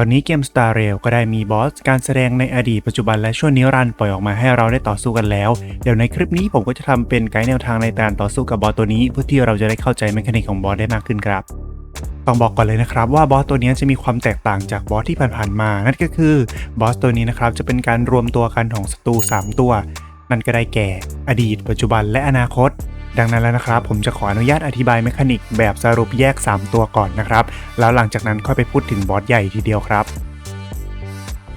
ตอนนี้เกม Star Rail ก็ได้มีบอสการแสดงในอดีตปัจจุบันและช่วงนิรันดร์ปล่อยออกมาให้เราได้ต่อสู้กันแล้ว เดี๋ยวในคลิปนี้ผมก็จะทำเป็นไกด์แนวทางในการต่อสู้กับบอสตัวนี้ เพื่อที่เราจะได้เข้าใจแมคานิกของบอสได้มากขึ้นครับต้องบอกก่อนเลยนะครับว่าบอสตัวนี้จะมีความแตกต่างจากบอสที่ผ่านๆมา นั่นก็คือบอสตัวนี้นะครับจะเป็นการรวมตัวกันของศัตรู3 ตัว นั่นก็ได้แก่ อดีต ปัจจุบันและอนาคต ดังนั้นแล้วนะครับ ผมจะขออนุญาตอธิบายเมคานิกแบบสรุปแยก 3 ตัวก่อนนะครับ แล้วหลังจากนั้นค่อยไปพูดถึงบอสใหญ่ทีเดียวครับ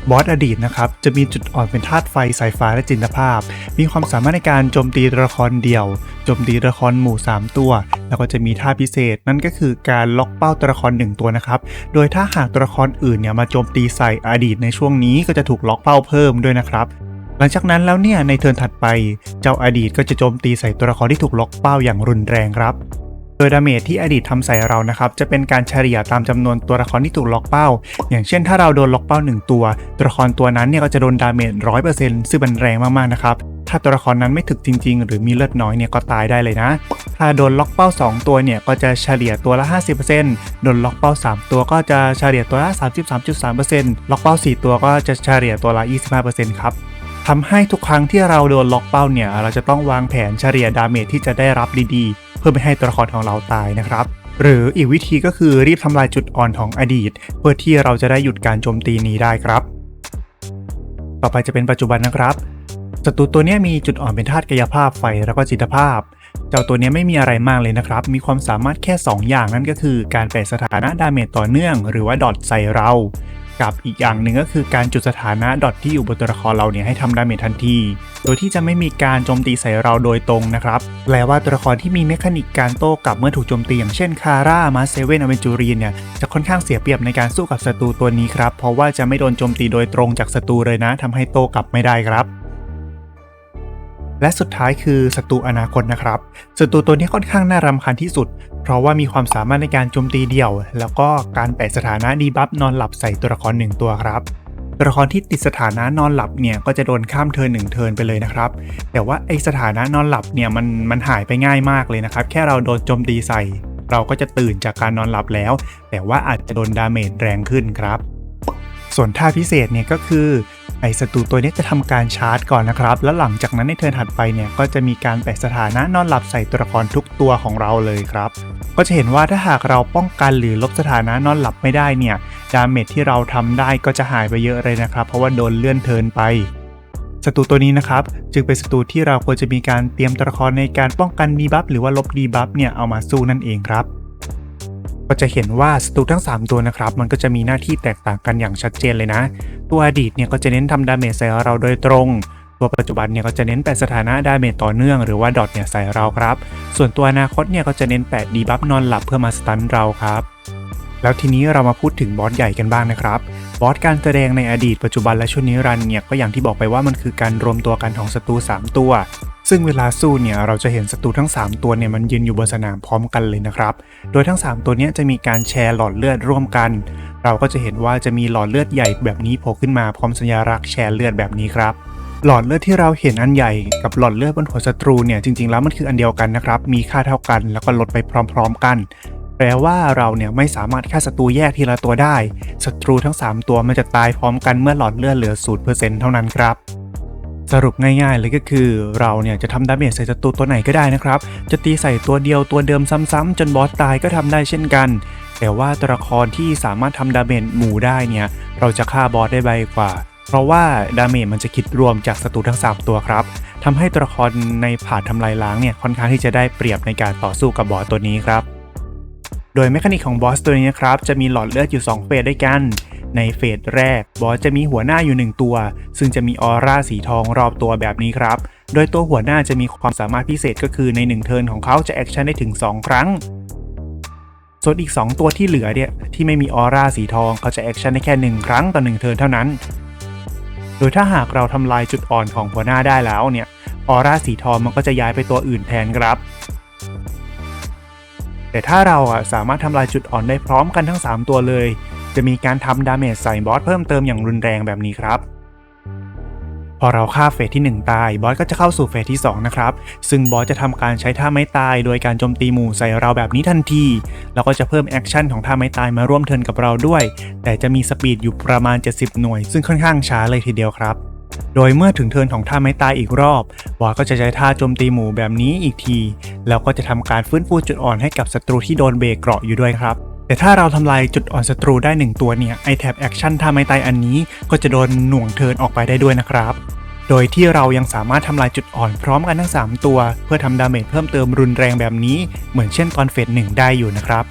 บอสอดีตนะครับ จะมีจุดอ่อนเป็นธาตุไฟสายฟ้าและจินตภาพ มีความสามารถในการโจมตีตัวละครเดี่ยวโจมตีตัวละครหมู่ 3 ตัว แล้วก็จะมีท่าพิเศษ นั่นก็คือการล็อกเป้าตัวละคร 1 ตัวนะครับ โดยถ้าหากตัวละครอื่นเนี่ยมาโจมตีใส่อดีตในช่วงนี้ก็จะถูกล็อกเป้าเพิ่มด้วยนะครับ ลังจากนั้นแล้วเนี่ยในเทิร์นถัดไป เจ้าอดีตก็จะโจมตีใส่ตัวละครที่ถูกล็อกเป้าอย่างรุนแรงครับ โดยดาเมจที่อดีตทำใส่เรานะครับจะเป็นการเฉลี่ยตามจำนวนตัวละครที่ถูกล็อกเป้า อย่างเช่นถ้าเราโดนล็อกเป้า 1 ตัว ตัวละครตัวนั้นเนี่ยก็จะโดนดาเมจร้อยเปอร์เซ็นต์ซึ่งมันแรงมากๆนะครับถ้าตัวละครนั้นไม่ถึกจริง ๆ หรือมีเลือดน้อยเนี่ยก็ตายได้เลยนะ ถ้าโดนล็อกเป้า 2 ตัวเนี่ยก็จะเฉลี่ยตัวละ 50%โดนล็อกเป้า 3 ตัวก็จะเฉลี่ยตัวละ 33.3%ล็อกเป้า 4 ตัวก็จะเฉลี่ยตัวละ 25%ครับ ทำให้ทุกครั้งที่เราโดนล็อกเป้าเนี่ย เราจะต้องวางแผนเฉลี่ยดาเมจที่จะได้รับดีๆ เพื่อไม่ให้ตัวละครของเราตายนะครับ หรืออีกวิธีก็คือรีบทำลายจุดอ่อนของอดีต เพื่อที่เราจะได้หยุดการโจมตีนี้ได้ครับ ต่อไปจะเป็นปัจจุบันนะครับศัตรูตัวเนี้ยมีจุดอ่อนเป็นธาตุกายภาพไฟแล้วก็จิตภาพ เจ้าตัวเนี้ยไม่มีอะไรมากเลยนะครับ มีความสามารถแค่ 2 อย่างนั่นก็คือ การแปลสถานะดาเมจต่อเนื่อง หรือว่าดอทใส่เรา กับอีกอย่างหนึ่งก็คือการจุดสถานะดอทที่อยู่บนตัวละครเราเนี่ยให้ทำดาเมจทันที โดยที่จะไม่มีการโจมตีใส่เราโดยตรงนะครับ แปลว่าตัวละครที่มีเมคานิกการโต้กลับเมื่อถูกโจมตีอย่างเช่นคาร่ามาเซเว่นอเวนจูรีนเนี่ยจะค่อนข้างเสียเปรียบในการสู้กับศัตรูตัวนี้ครับ เพราะว่าจะไม่โดนโจมตีโดยตรงจากศัตรูเลยนะทำให้โต้กลับไม่ได้ครับ และสุดท้ายคือศัตรูอนาคตนะครับศัตรูตัวนี้ค่อนข้างน่ารำคาญที่สุด เพราะว่ามีความสามารถในการโจมตีเดี่ยว แล้วก็การแปะสถานะดีบัฟนอนหลับใส่ตัวละครหนึ่งตัวครับตัวละครที่ติดสถานะนอนหลับเนี่ยก็จะโดนข้ามเทิร์นหนึ่งเทิร์นไปเลยนะครับ แต่ว่าไอสถานะนอนหลับเนี่ยมันมันหายไปง่ายมากเลยนะครับ แค่เราโดนโจมตีใส่ เราก็จะตื่นจากการนอนหลับแล้ว แต่ว่าอาจจะโดนดาเมจแรงขึ้นครับ ส่วนท่าพิเศษเนี่ยก็คือ ไอศัตรูตัวนี้จะทำการชาร์จก่อนนะครับ แล้วหลังจากนั้นในเทิร์นถัดไปเนี่ยก็จะมีการแปะสถานะนอนหลับใส่ตัวละครทุกตัวของเราเลยครับ ก็จะเห็นว่าถ้าหากเราป้องกันหรือลบสถานะนอนหลับไม่ได้เนี่ยดาเมจที่เราทำได้ก็จะหายไปเยอะเลยนะครับ เพราะว่าโดนเลื่อนเทิร์นไปศัตรูตัวนี้นะครับจึงเป็นศัตรูที่เราควรจะมีการเตรียมตัวละครในการป้องกันดีบัฟหรือว่าลบดีบัฟเนี่ยเอามาสู้นั่นเองครับ ก็จะเห็นว่าศัตรูทั้ง 3 ตัวนะครับ มันก็จะมีหน้าที่แตกต่างกันอย่างชัดเจนเลยนะ ตัวอดีตเนี่ยก็จะเน้นทำดาเมจใส่เราโดยตรง ตัวปัจจุบันเนี่ยก็จะเน้นแปะสถานะดาเมจต่อเนื่องหรือว่าดอทเนี่ยใส่เราครับ ส่วนตัวอนาคตเนี่ยก็จะเน้นแปะดีบัฟนอนหลับเพื่อมาสตันเราครับแล้วทีนี้เรามาพูดถึงบอสใหญ่กันบ้างนะครับ บอสการแสดงในอดีตปัจจุบันและช่วงนิรันเนี่ยก็อย่างที่บอกไปว่ามันคือการรวมตัวกันของศัตรู3 ตัว ซึ่งเวลาสู้เนี่ยเราจะเห็นศัตรูทั้ง 3 ตัวเนี่ยมันยืนอยู่บนสนามพร้อมกันเลยนะครับ โดยทั้ง 3 ตัวนี้จะมีการแชร์หลอดเลือดร่วมกัน เราก็จะเห็นว่าจะมีหลอดเลือดใหญ่แบบนี้โผล่ขึ้นมาพร้อมสัญลักษณ์แชร์เลือดแบบนี้ครับหลอดเลือดที่เราเห็นอันใหญ่กับหลอดเลือดบนหัวศัตรูเนี่ยจริงๆแล้วมันคืออันเดียวกันนะครับ มีค่าเท่ากันแล้วก็ลดไปพร้อม ๆ กัน แปลว่าเราเนี่ยไม่สามารถฆ่าศัตรูแยกทีละตัวได้ศัตรูทั้ง 3 ตัวมันจะตายพร้อมกันเมื่อหลอดเลือดเหลือ 0%เท่านั้นครับ สรุปง่ายๆเลยก็คือ เราเนี่ยจะทำดาเมจใส่ศัตรูตัวไหนก็ได้นะครับ จะตีใส่ตัวเดียวตัวเดิมซ้ำๆจนบอสตายก็ทำได้เช่นกัน แต่ว่าตัวละครที่สามารถทำดาเมจหมู่ได้เนี่ย เราจะฆ่าบอสได้ไวกว่า เพราะว่าดาเมจมันจะคิดรวมจากศัตรูทั้ง 3 ตัวครับทำให้ตัวละครในผาดทำลายล้างเนี่ยค่อนข้างที่จะได้เปรียบในการต่อสู้กับบอสตัวนี้ครับ โดยเมคานิกของบอสตัวนี้นะครับจะมีหลอดเลือดอยู่ 2 เฟสด้วยกัน ในเฟสแรก บอสจะมีหัวหน้าอยู่1ตัว ซึ่งจะมีออร่าสีทองรอบตัวแบบนี้ครับ โดยตัวหัวหน้าจะมีความสามารถพิเศษก็คือใน1เทิร์นของเขาจะแอคชั่นได้ถึง 2 ครั้ง ส่วนอีก 2 ตัวที่เหลือเนี่ยที่ไม่มีออร่าสีทองเขาจะแอคชั่นได้แค่ 1 ครั้งต่อ1เทิร์นเท่านั้น โดยถ้าหากเราทำลายจุดอ่อนของหัวหน้าได้แล้วเนี่ยออร่าสีทองมันก็จะย้ายไปตัวอื่นแทนครับแต่ถ้าเราสามารถทำลายจุดอ่อนได้พร้อมกันทั้ง 3 ตัวเลย จะมีการทำดาเมจใส่บอสเพิ่มเติมอย่างรุนแรงแบบนี้ครับ พอเราฆ่าเฟสที่ 1 ตาย บอสก็จะเข้าสู่เฟสที่ 2 นะครับ ซึ่งบอสจะทำการใช้ท่าไม้ตาย โดยการโจมตีหมู่ใส่เราแบบนี้ทันที แล้วก็จะเพิ่มแอคชั่นของท่าไม้ตายมาร่วมเทินกับเราด้วย แต่จะมีสปีดอยู่ประมาณ 70 หน่วย ซึ่งค่อนข้างช้าเลยทีเดียวครับโดยเมื่อถึงเทินของท่าไม้ตายอีกรอบ บอสก็จะใช้ท่าโจมตีหมู่แบบนี้อีกที แล้วก็จะทำการฟื้นฟูจุดอ่อนให้กับศัตรูที่โดนเบรกเกราะอยู่ด้วยครับ แต่ถ้าเราทำลายจุดอ่อนศัตรูได้ 1 ตัวเนี่ยไอแท็บแอคชั่นท่าไม้ตายอันนี้ ก็จะโดนหน่วงเทินออกไปได้ด้วยนะครับ โดยที่เรายังสามารถทำลายจุดอ่อนพร้อมกันทั้ง 3 ตัว เพื่อทำดาเมจเพิ่มเติมรุนแรงแบบนี้ เหมือนเช่นตอนเฟสหนึ่งได้อยู่นะครับ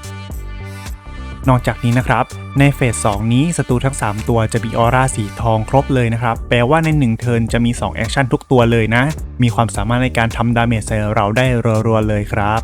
นอกจากนี้นะครับ ในเฟส 2 นี้ศัตรูทั้ง 3 ตัวจะมีออร่าสีทองครบเลยนะครับ แปลว่าใน 1 เทิร์นจะมี 2 แอคชั่นทุกตัวเลยนะ มีความสามารถในการทำดาเมจใส่เราได้รัวๆเลยครับ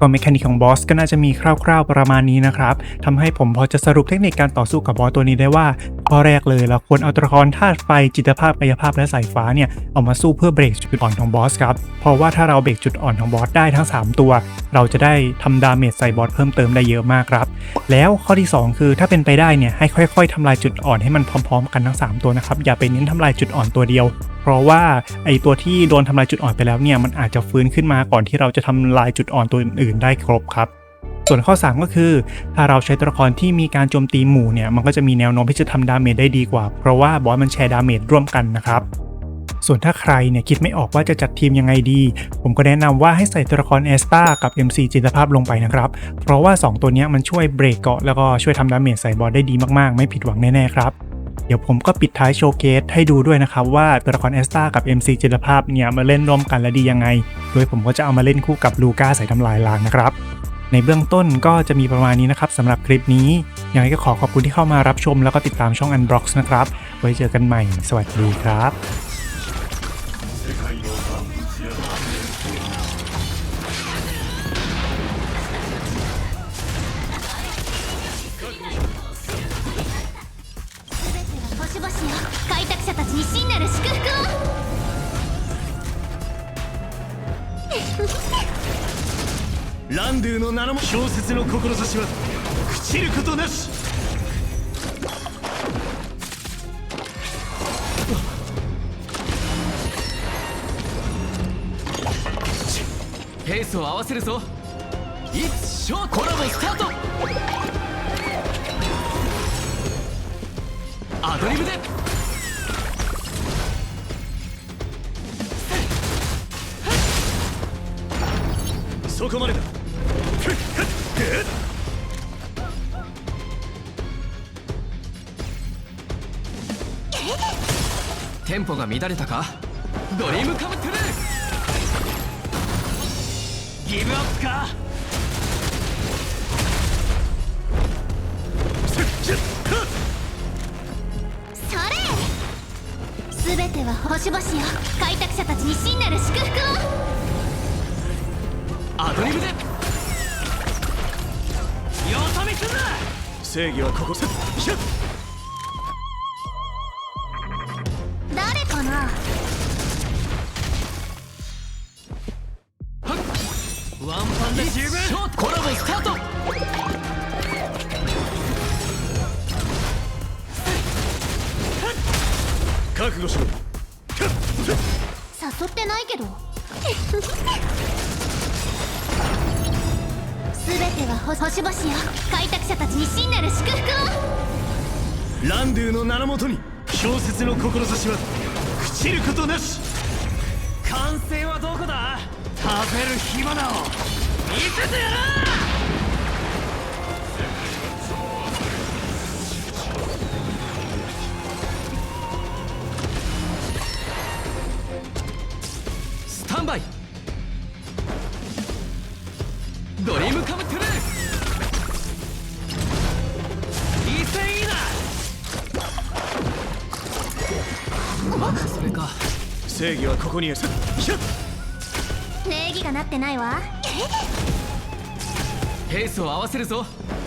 ก็เมคานิกของบอสก็น่าจะมีคร่าวๆประมาณนี้นะครับทำให้ผมพอจะสรุปเทคนิคการต่อสู้กับบอสตัวนี้ได้ว่าข้อแรกเลยเราควรเอาตัวละครธาตุไฟจิตภาพกายภาพและสายฟ้าเนี่ยเอามาสู้เพื่อเบรกจุดอ่อนของบอสครับเพราะว่าถ้าเราเบรกจุดอ่อนของบอสได้ทั้ง 3 ตัว เราจะได้ทำดาเมจใส่บอสเพิ่มเติมได้เยอะมากครับ แล้วข้อที่ 2 คือถ้าเป็นไปได้เนี่ยให้ค่อยๆทำลายจุดอ่อนให้มันพร้อมๆ กันทั้ง 3 ตัวนะครับอย่าไปเน้นทำลายจุดอ่อนตัวเดียว เพราะว่าไอตัวที่โดนทำลายจุดอ่อนไปแล้วเนี่ยมันอาจจะฟื้นขึ้นมาก่อนที่เราจะทำลายจุดอ่อนตัวอื่นๆได้ครบครับ ส่วนข้อ 3 ก็คือ ถ้าเราใช้ตัวละครที่มีการโจมตีหมู่เนี่ยมันก็จะมีแนวโน้มที่จะทำดาเมจได้ดีกว่า เพราะว่าบอสมันแชร์ดาเมจร่วมกันนะครับส่วนถ้าใครเนี่ยคิดไม่ออกว่าจะจัดทีมยังไงดี ผมก็แนะนำว่าให้ใส่ตัวละครเอสตากับ MC จิตภาพลงไปนะครับ เพราะว่า 2 ตัวนี้มันช่วยเบรกเกาะแล้วก็ช่วยทำดาเมจใส่บอสได้ดีมากๆ ไม่ผิดหวังแน่ ๆ ครับ เดี๋ยวผมก็ปิดท้ายโชว์เคสให้ดูด้วยนะครับว่าตัวละครเอสตากับ MC จิตภาพเนี่ยมาเล่นร่วมกันและดียังไง โดยผมก็จะเอามาเล่นคู่กับลูก้าใส่ทำลายล้างนะครับ ในเบื้องต้นก็จะมีประมาณนี้นะครับสำหรับคลิปนี้ยังไงก็ขอขอบคุณที่เข้ามารับชมแล้วก็ติดตามช่อง Unbox นะครับ ไว้เจอกันใหม่ สวัสดีครับ ランドゥの名のも小説の志は朽ちることなし。ペースを合わせるぞ。いつショーコラボスタート。アドリブで。そこまでだ。テンポが乱れたか？ドリームカムトゥルー！ギブアップか？それ！全ては星々よ開拓者たちに真なる祝福を！アドリブで！よそ見すんな正義はここさ星星々よ。開拓者たちに真なる祝福を。ランドゥの名のもとに。小説の志は朽ちることなし完成はどこだ。食べる暇なを見せてやらスタンバイ。正義はここにある礼儀がなってないわ。ペースを合わせるぞ。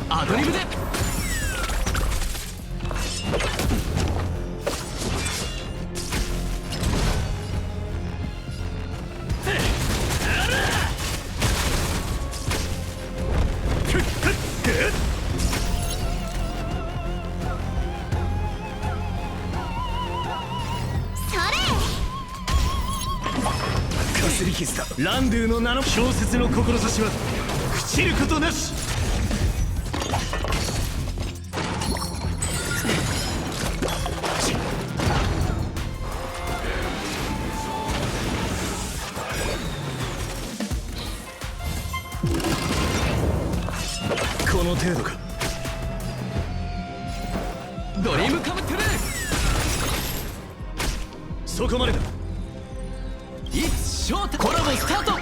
アドリブで傷だランドゥの名の小説の志は朽ちることなし。この程度か。ドリームカムトゥルーそこまでだ。コラボスタート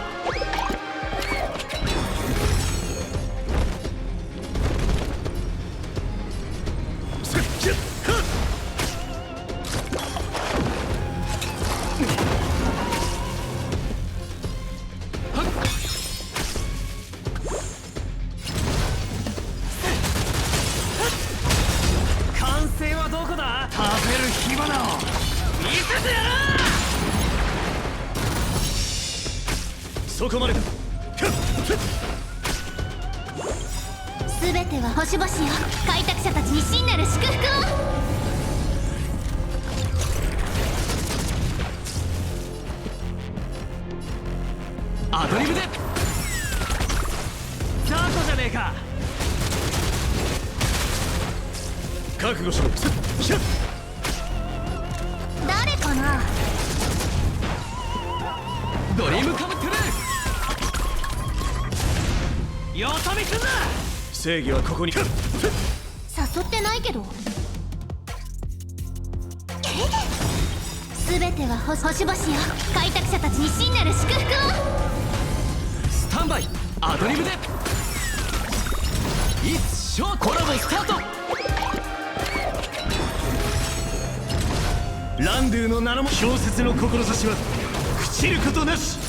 全ては星々よ。開拓者たちに真なる祝福を。アドリブで。ザートじゃねえか。覚悟しろ。誰かな？ドリームカムトゥルーよそ見すんな正義はここに。誘ってないけど。全ては星星々よ開拓者たちに真なる祝福を。スタンバイ。アドリブで。いつショーコラボスタート。ランドゥの名のも。小説の志は朽ちることなし